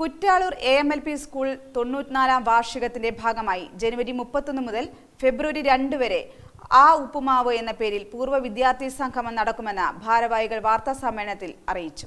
Kuttalur A M L P school തൊണ്ണൂറ്റിനാലാം വാർഷികത്തിന്റെ ഭാഗമായി ജനുവരി മുപ്പത്തൊന്ന് മുതൽ ഫെബ്രുവരി രണ്ട് വരെ ആ ഉപ്പുമാവ് എന്ന പേരിൽ പൂർവ വിദ്യാർത്ഥി സംഗമം നടക്കുമെന്ന് ഭാരവാഹികൾ വാർത്താ സമ്മേളനത്തിൽ അറിയിച്ചു.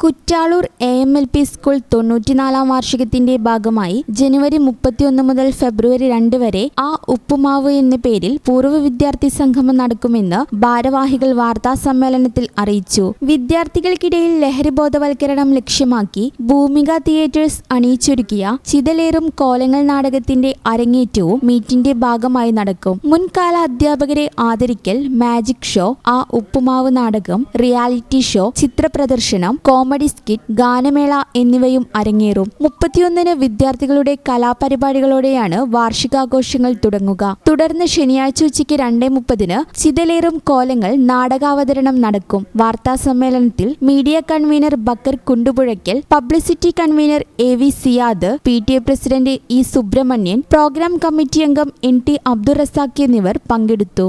Kuttalur A M L P school തൊണ്ണൂറ്റിനാലാം വാർഷികത്തിന്റെ ഭാഗമായി ജനുവരി മുപ്പത്തിയൊന്ന് മുതൽ ഫെബ്രുവരി രണ്ട് വരെ ആ ഉപ്പുമാവ് എന്ന പേരിൽ പൂർവ വിദ്യാർത്ഥി സംഗമം നടക്കുമെന്ന് ഭാരവാഹികൾ വാർത്താ സമ്മേളനത്തിൽ അറിയിച്ചു. വിദ്യാർത്ഥികൾക്കിടയിൽ ലഹരി ബോധവൽക്കരണം ലക്ഷ്യമാക്കി ഭൂമിക തിയേറ്റേഴ്സ് അണിയിച്ചൊരുക്കിയ ചിതലേറും കോലങ്ങൾ നാടകത്തിന്റെ അരങ്ങേറ്റവും മീറ്റിന്റെ ഭാഗമായി നടക്കും. മുൻകാല അധ്യാപകരെ ആദരിക്കൽ മാജിക് ഷോ ആ ഉപ്പുമാവ് നാടകം റിയാലിറ്റി ഷോ ചിത്രപ്രദർശനം കോമഡി സ്കിറ്റ് ഗാനമേള എന്നിവയും അരങ്ങേറും. മുപ്പത്തിയൊന്നിന് വിദ്യാർത്ഥികളുടെ കലാപരിപാടികളോടെയാണ് വാർഷികാഘോഷങ്ങൾ തുടങ്ങുക. തുടർന്ന് ശനിയാഴ്ച ഉച്ചയ്ക്ക് രണ്ടേ മുപ്പതിന് ചിതലേറും കോലങ്ങൾ നാടകാവതരണം നടക്കും. വാർത്താ സമ്മേളനത്തിൽ media convener Bakkar Kundupuzhakkal publicity convener A V Siyad P T A president E Subrahmanyan programme committee അംഗം എൻ ടി അബ്ദുൾ റസാഖ് എന്നിവർ പങ്കെടുത്തു.